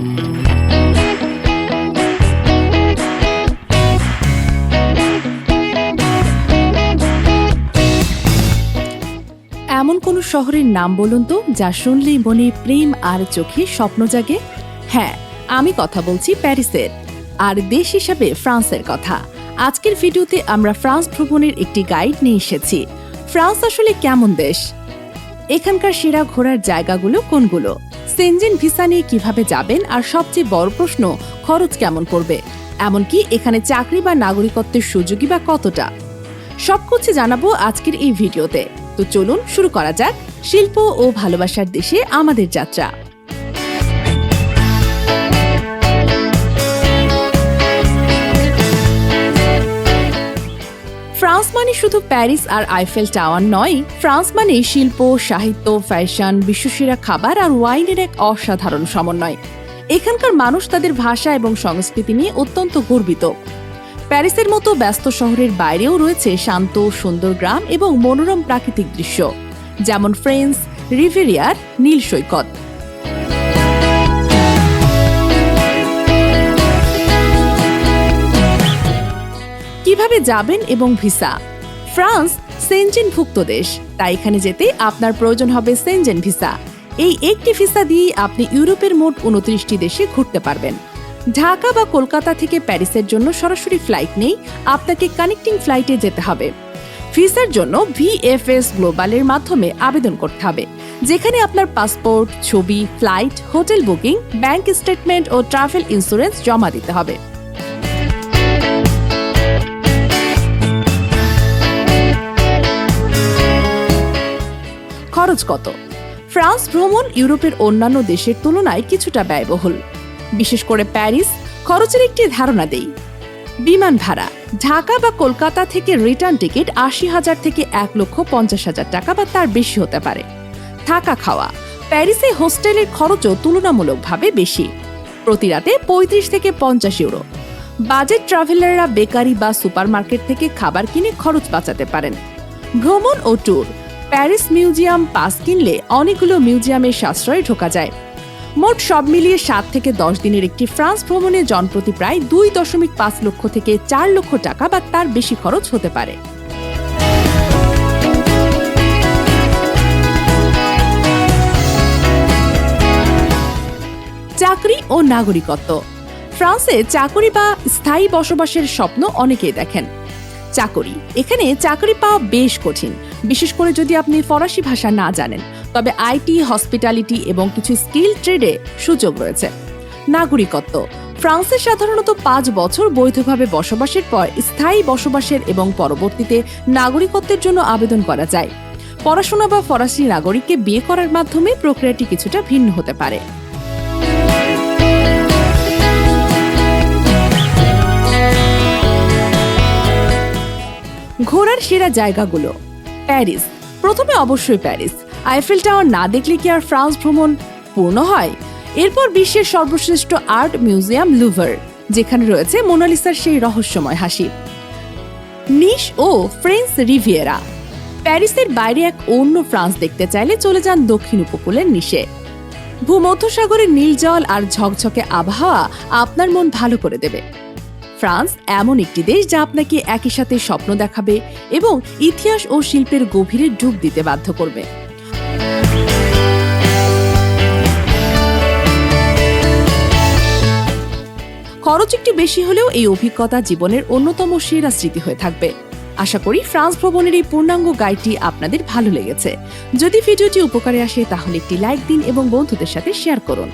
এমন কোনো শহরের নাম বলুন তো, যা শুনলেই মনে প্রেম আর চোখে স্বপ্ন জাগে? হ্যাঁ আমি কথা বলছি প্যারিসের, আর দেশ হিসাবে ফ্রান্সের কথা। আজকের ভিডিওতে আমরা ফ্রান্স ভ্রমণের একটি গাইড নিয়ে এসেছি। ফ্রান্স আসলে কেমন দেশ? এখানকার সেরা ঘোরার জায়গাগুলো কোনগুলো? সেনজেন ভিসা নিয়ে কীভাবে যাবেন আর সবচেয়ে বড় প্রশ্ন, খরচ কেমন পড়বে? এমনকি এখানে চাকরি বা নাগরিকত্বের সুযোগই বা কতটা? সব কিছু জানাব আজকের এই ভিডিওতে। তো চলুন শুরু করা যাক শিল্প ও ভালোবাসার দেশে আমাদের যাত্রা। ফ্রান্স মানে শুধু প্যারিস আর আইফেল টাওয়ার নয়, ফ্রান্স মানে শিল্প, সাহিত্য, ফ্যাশন, বিশ্বসেরা খাবার আর ওয়াইনের এক অসাধারণ সমন্বয়। এখানকার মানুষ তাদের ভাষা এবং সংস্কৃতি নিয়ে অত্যন্ত গর্বিত। প্যারিসের মতো ব্যস্ত শহরের বাইরেও রয়েছে শান্ত, সুন্দর গ্রাম এবং মনোরম প্রাকৃতিক দৃশ্য, যেমন ফ্রেন্স, রিভেরিয়ার, নীল সৈকত। কীভাবে যাবেন এবং ভিসা? ফ্রান্স সেনজেনভুক্ত দেশ, তাই এখানে যেতে আপনার প্রয়োজন হবে সেনজেন ভিসা। এই একটি ভিসা দিয়েই আপনি ইউরোপের মোট উনত্রিশটি দেশে ঘুরতে পারবেন। ঢাকা বা কলকাতা থেকে প্যারিসের জন্য সরাসরি ফ্লাইট নেই, আপনাকে কানেক্টিং ফ্লাইটে যেতে হবে। ভিসার জন্য ভিএফএস গ্লোবালের মাধ্যমে আবেদন করতে হবে, যেখানে আপনার পাসপোর্ট, ছবি, flight, hotel booking, bank statement ও ট্রাভেল ইন্স্যুরেন্স জমা দিতে হবে। খরচ কত? ফ্রান্স ভ্রমণ ইউরোপের অন্যান্য দেশের তুলনায় কিছুটা ব্যয়বহুল। বিশেষ করে প্যারিস খরচের একটি ধারণা দেই। বিমান ভাড়া, ঢাকা বা কলকাতা থেকে রিটার্ন টিকিট আশি হাজার থেকে এক লক্ষ পঞ্চাশ হাজার টাকা বা তার বেশি হতে পারে। থাকা খাওয়া, প্যারিসে হোস্টেলের খরচও তুলনামূলকভাবে বেশি। প্রতি রাতে পঁয়ত্রিশ থেকে পঞ্চাশ ইউরো। বাজেট ট্রাভেলাররা বেকারি বা সুপারমার্কেট থেকে খাবার কিনে খরচ বাঁচাতে পারেন। ভ্রমণ ও ট্যুর প্যারিস মিউজিয়াম পাস কিনলে অনেকগুলো মিউজিয়ামের সাশ্রয়ে ঢোকা যায়। মোট সব মিলিয়ে সাত থেকে দশ দিনের একটি ফ্রান্স ভ্রমণে জনপ্রতি প্রায় দুই দশমিক পাঁচ লক্ষ থেকে চার লক্ষ টাকা বা তার বেশি খরচ হতে পারে। চাকরি ও নাগরিকত্ব। ফ্রান্সে চাকরি বা স্থায়ী বসবাসের স্বপ্ন অনেকেই দেখেন। চাকরি। এখানে চাকরি পাওয়া বেশ কঠিন। বিশেষ করে যদি আপনি ফরাসি ভাষা না জানেন, তবে আইটি, হসপিটালিটি এবং কিছু স্কিল ট্রেডে সুযোগ রয়েছে। নাগরিকত্ব। ফ্রান্সে সাধারণত পাঁচ বছর বৈধভাবে বসবাসের পর স্থায়ী বসবাসের এবং পরবর্তীতে নাগরিকত্বের জন্য আবেদন করা যায়। পড়াশোনা বা ফরাসি নাগরিককে বিয়ে করার মাধ্যমে প্রক্রিয়াটি কিছুটা ভিন্ন হতে পারে। ঘোরার সেরা জায়গাগুলো। প্যারিস। প্রথমে অবশ্যই প্যারিস। আইফেল টাওয়ার না দেখলে কি আর ফ্রান্স ভ্রমণ পূর্ণ হয়? এরপর বিশ্বের সর্বশ্রেষ্ঠ আর্ট মিউজিয়াম লুভার, যেখানে রয়েছে মোনালিসার সেই রহস্যময় হাসি। নিশ ও ফ্রেন্স রিভিয়েরা, প্যারিসের বাইরে এক অন্য ফ্রান্স দেখতে চাইলে চলে যান দক্ষিণ উপকূলের নিশে। ভূমধ্যসাগরের নীল জল আর ঝকঝকে আবহাওয়া আপনার মন ভালো করে দেবে। ফ্রান্স এমন একটি দেশ যা আপনাকে একই সাথে স্বপ্ন দেখাবে এবং ইতিহাস ও শিল্পের গভীরে ডুব দিতে বাধ্য করবে। খরচ একটু বেশি হলেও এই অভিজ্ঞতা জীবনের অন্যতম সেরা স্মৃতি হয়ে থাকবে। আশা করি ফ্রান্স ভ্রমণের এই পূর্ণাঙ্গ গাইডটি আপনাদের ভালো লেগেছে। যদি ভিডিওটি উপকারে আসে, তাহলে একটি লাইক দিন এবং বন্ধুদের সাথে শেয়ার করুন।